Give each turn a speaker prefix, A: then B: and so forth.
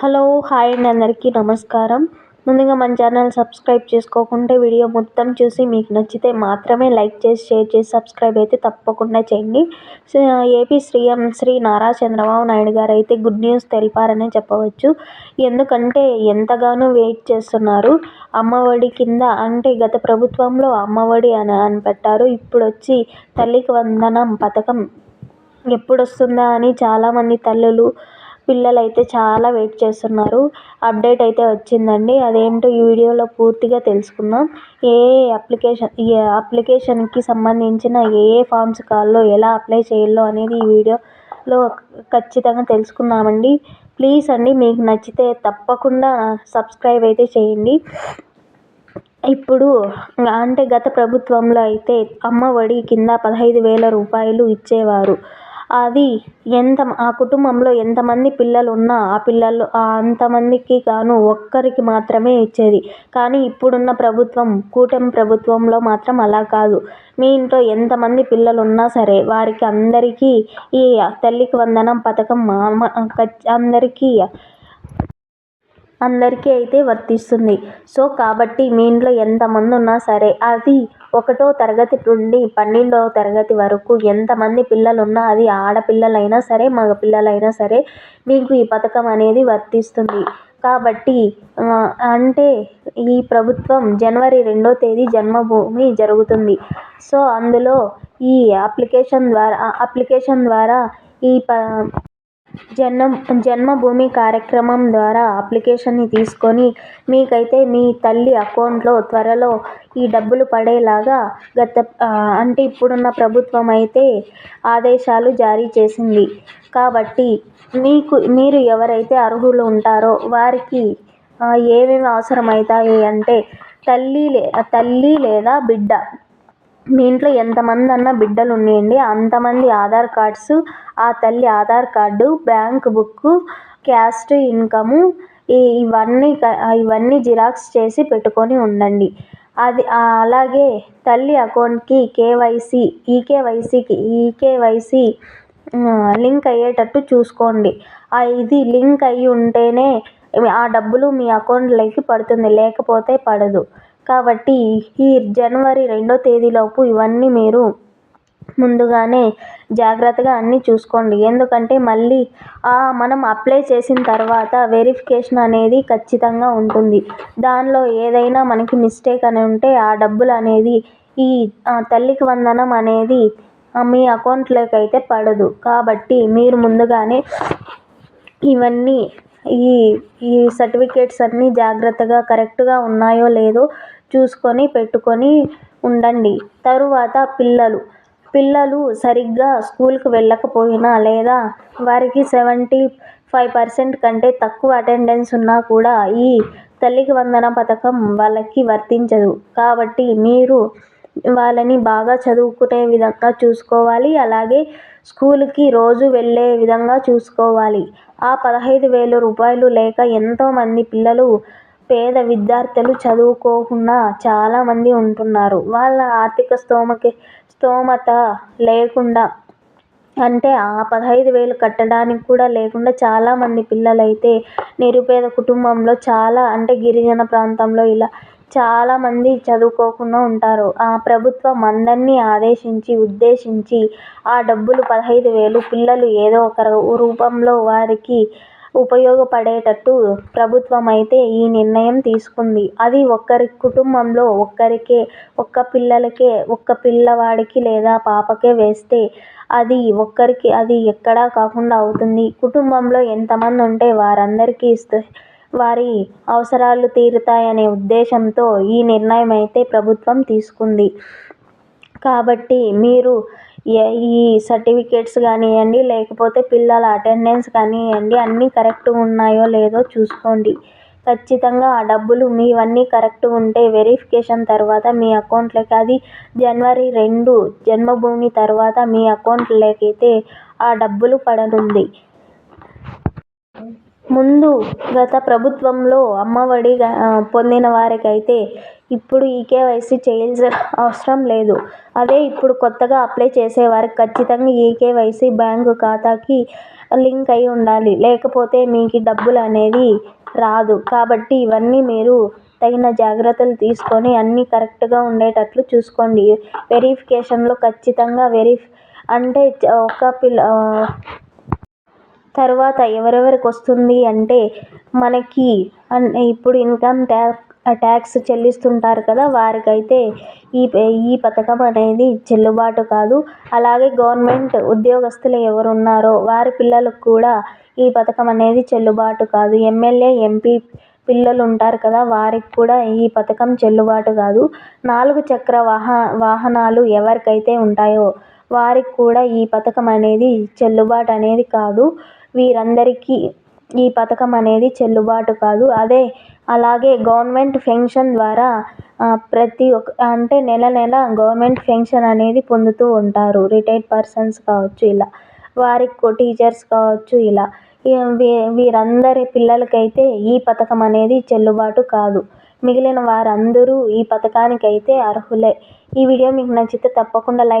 A: Hello hi అండి అందరికీ నమస్కారం. ముందుగా మన ఛానల్ సబ్స్క్రైబ్ చేసుకోకుంటే వీడియో మొత్తం చూసి మీకు నచ్చితే మాత్రమే లైక్ చేసి షేర్ చేసి సబ్స్క్రైబ్ అయితే తప్పకుండా చేయండి. ఏపీ సీఎం శ్రీ నారా చంద్రబాబు నాయుడు గారు అయితే గుడ్ న్యూస్ తెలిపారనే చెప్పవచ్చు. ఎందుకంటే ఎంతగానో వెయిట్ చేస్తున్నారు. అమ్మఒడి కింద అంటే గత ప్రభుత్వంలో అమ్మఒడి అని అని పెట్టారు. ఇప్పుడు వచ్చి తల్లికి వందనం పథకం ఎప్పుడు వస్తుందా అని చాలామంది తల్లులు పిల్లలు అయితే చాలా వెయిట్ చేస్తున్నారు. అప్డేట్ అయితే వచ్చిందండి. అదేంటో ఈ వీడియోలో పూర్తిగా తెలుసుకుందాం. ఏ అప్లికేషన్ ఈ అప్లికేషన్కి సంబంధించిన ఏ ఏ ఫామ్స్ కావాలో ఎలా అప్లై చేయాలో అనేది ఈ వీడియోలో ఖచ్చితంగా తెలుసుకుందామండి. ప్లీజ్ అండి మీకు నచ్చితే తప్పకుండా సబ్స్క్రైబ్ అయితే చేయండి. ఇప్పుడు అంటే గత ప్రభుత్వంలో అయితే అమ్మ ఒడి కింద పదహైదు వేల రూపాయలు ఇచ్చేవారు. అది ఎంత ఆ కుటుంబంలో ఎంతమంది పిల్లలు ఉన్నా ఆ పిల్లలు అంతమందికి గాను ఒక్కరికి మాత్రమే ఇచ్చేది. కానీ ఇప్పుడున్న ప్రభుత్వం కూటమి ప్రభుత్వంలో మాత్రం అలా కాదు. మీ ఇంట్లో ఎంతమంది పిల్లలు ఉన్నా సరే వారికి అందరికీ ఈ తల్లికి వందనం పథకం అందరికీ అందరికీ అయితే వర్తిస్తుంది. సో కాబట్టి మీ ఇంట్లో ఎంతమంది ఉన్నా సరే అది ఒకటో తరగతి నుండి పన్నెండవ తరగతి వరకు ఎంతమంది పిల్లలు ఉన్నా అది ఆడపిల్లలైనా సరే మగ పిల్లలైనా సరే మీకు ఈ పథకం అనేది వర్తిస్తుంది. కాబట్టి అంటే ఈ ప్రభుత్వం జనవరి రెండో తేదీ జన్మభూమి జరుగుతుంది. సో అందులో ఈ అప్లికేషన్ ద్వారా అప్లికేషన్ ద్వారా ఈ ప జన్మ జన్మభూమి కార్యక్రమం ద్వారా అప్లికేషన్ని తీసుకొని మీకైతే మీ తల్లి అకౌంట్లో త్వరలో ఈ డబ్బులు పడేలాగా గత అంటే ఇప్పుడున్న ప్రభుత్వం అయితే ఆదేశాలు జారీ చేసింది. కాబట్టి మీకు మీరు ఎవరైతే అర్హులు ఉంటారో వారికి ఏమేమి అవసరమవుతాయి అంటే తల్లి లే తల్లి లేదా బిడ్డ మీ ఇంట్లో ఎంతమంది అన్న బిడ్డలు ఉన్నాయండి అంతమంది ఆధార్ కార్డ్స్ ఆ తల్లి Aadhaar card bank book caste income ఇవన్నీ ఇవన్నీ జిరాక్స్ చేసి పెట్టుకొని ఉండండి. అది అలాగే తల్లి అకౌంట్కి కేవైసీ ఈకేవైసీకి ఈకేవైసీ లింక్ అయ్యేటట్టు చూసుకోండి. ఇది లింక్ అయ్యి ఉంటేనే ఆ డబ్బులు మీ అకౌంట్లోకి పడుతుంది లేకపోతే పడదు. కాబట్టి ఈ జనవరి రెండో తేదీలోపు ఇవన్నీ మీరు ముందుగానే జాగ్రత్తగా అన్నీ చూసుకోండి. ఎందుకంటే మళ్ళీ మనం అప్లై చేసిన తర్వాత వెరిఫికేషన్ అనేది ఖచ్చితంగా ఉంటుంది. దానిలో ఏదైనా మనకి మిస్టేక్ అని ఉంటే ఆ డబ్బులు అనేది ఈ తల్లికి వందనం అనేది మీ అకౌంట్లోకి అయితే పడదు. కాబట్టి మీరు ముందుగానే ఇవన్నీ ఈ ఈ సర్టిఫికేట్స్ అన్నీ జాగ్రత్తగా కరెక్ట్గా ఉన్నాయో లేదో చూసుకొని పెట్టుకొని ఉండండి. తరువాత పిల్లలు. పిల్లలు సరిగ్గా స్కూల్కి వెళ్ళకపోయినా లేదా వారికి సెవెంటీ ఫైవ్ పర్సెంట్ కంటే తక్కువ అటెండెన్స్ ఉన్నా కూడా ఈ తల్లికి వందన పథకం వాళ్ళకి వర్తించదు. కాబట్టి మీరు వాళ్ళని బాగా చదువుకునే విధంగా చూసుకోవాలి. అలాగే స్కూల్కి రోజు వెళ్ళే విధంగా చూసుకోవాలి. ఆ పదహైదు వేల రూపాయలు లేక ఎంతోమంది పిల్లలు పేద విద్యార్థులు చదువుకోకుండా చాలామంది ఉంటున్నారు. వాళ్ళ ఆర్థిక స్తోమకి స్తోమత లేకుండా అంటే ఆ పదహైదు వేలు కట్టడానికి కూడా లేకుండా చాలామంది పిల్లలైతే నిరుపేద కుటుంబంలో చాలా అంటే గిరిజన ప్రాంతంలో ఇలా చాలామంది చదువుకోకుండా ఉంటారు. ఆ ప్రభుత్వం అందరినీ ఆదేశించి ఉద్దేశించి ఆ డబ్బులు పదహైదు వేలు పిల్లలు ఏదో ఒక రూపంలో వారికి ఉపయోగపడేటట్టు ప్రభుత్వం అయితే ఈ నిర్ణయం తీసుకుంది. అది ఒక్కరి కుటుంబంలో ఒక్కరికే ఒక్క పిల్లలకే ఒక్క పిల్లవాడికి లేదా పాపకే వేస్తే అది ఒక్కరికి అది ఎక్కడా కాకుండా అవుతుంది. కుటుంబంలో ఎంతమంది ఉంటే వారందరికీ ఇస్తే వారి అవసరాలు తీరుతాయనే ఉద్దేశంతో ఈ నిర్ణయం అయితే ప్రభుత్వం తీసుకుంది. కాబట్టి మీరు ఈ సర్టిఫికేట్స్ కానివ్వండి లేకపోతే పిల్లల అటెండెన్స్ కానివ్వండి అన్నీ కరెక్ట్గా ఉన్నాయో లేదో చూసుకోండి. ఖచ్చితంగా ఆ డబ్బులు మీవన్నీ కరెక్ట్ ఉంటే వెరిఫికేషన్ తర్వాత మీ అకౌంట్లోకి అది జనవరి రెండు జన్మభూమి తర్వాత మీ అకౌంట్లోకి అయితే ఆ డబ్బులు పడనుంది. ముందు గత ప్రభుత్వంలో అమ్మఒడి పొందిన వారికైతే ఇప్పుడు ఈ కేవైసీ చేయాల్సిన అవసరం లేదు. అదే ఇప్పుడు కొత్తగా అప్లై చేసేవారికి ఖచ్చితంగా ఈ కేవైసీ బ్యాంకు ఖాతాకి లింక్ అయి ఉండాలి. లేకపోతే మీకు డబ్బులు అనేది రాదు. కాబట్టి ఇవన్నీ మీరు తగిన జాగ్రత్తలు తీసుకొని అన్నీ కరెక్ట్గా ఉండేటట్లు చూసుకోండి. వెరిఫికేషన్లో ఖచ్చితంగా వెరిఫ్ అంటే ఒక పిల్ల తర్వాత ఎవరెవరికి వస్తుంది అంటే మనకి ఇప్పుడు ఇన్కమ్ ట్యాక్స్ ట్యాక్స్ చెల్లిస్తుంటారు కదా వారికైతే ఈ ఈ పథకం అనేది చెల్లుబాటు కాదు. అలాగే గవర్నమెంట్ ఉద్యోగస్తులు ఎవరు ఉన్నారో వారి పిల్లలకు కూడా ఈ పథకం అనేది చెల్లుబాటు కాదు. ఎమ్మెల్యే ఎంపీ పిల్లలు ఉంటారు కదా వారికి కూడా ఈ పథకం చెల్లుబాటు కాదు. నాలుగు చక్ర వాహ వాహనాలు ఎవరికైతే ఉంటాయో వారికి కూడా ఈ పథకం అనేది చెల్లుబాటు అనేది కాదు. వీరందరికీ ఈ పథకం అనేది చెల్లుబాటు కాదు. అదే అలాగే గవర్నమెంట్ పెన్షన్ ద్వారా ప్రతి ఒక్క అంటే నెల నెల గవర్నమెంట్ పెన్షన్ అనేది పొందుతూ ఉంటారు. రిటైర్డ్ పర్సన్స్ కావచ్చు ఇలా వారికి టీచర్స్ కావచ్చు ఇలా. వీరందరి పిల్లలకైతే ఈ పథకం అనేది చెల్లుబాటు కాదు. మిగిలిన వారందరూ ఈ పథకానికైతే అర్హులే. ఈ వీడియో మీకు నచ్చితే తప్పకుండా లైక్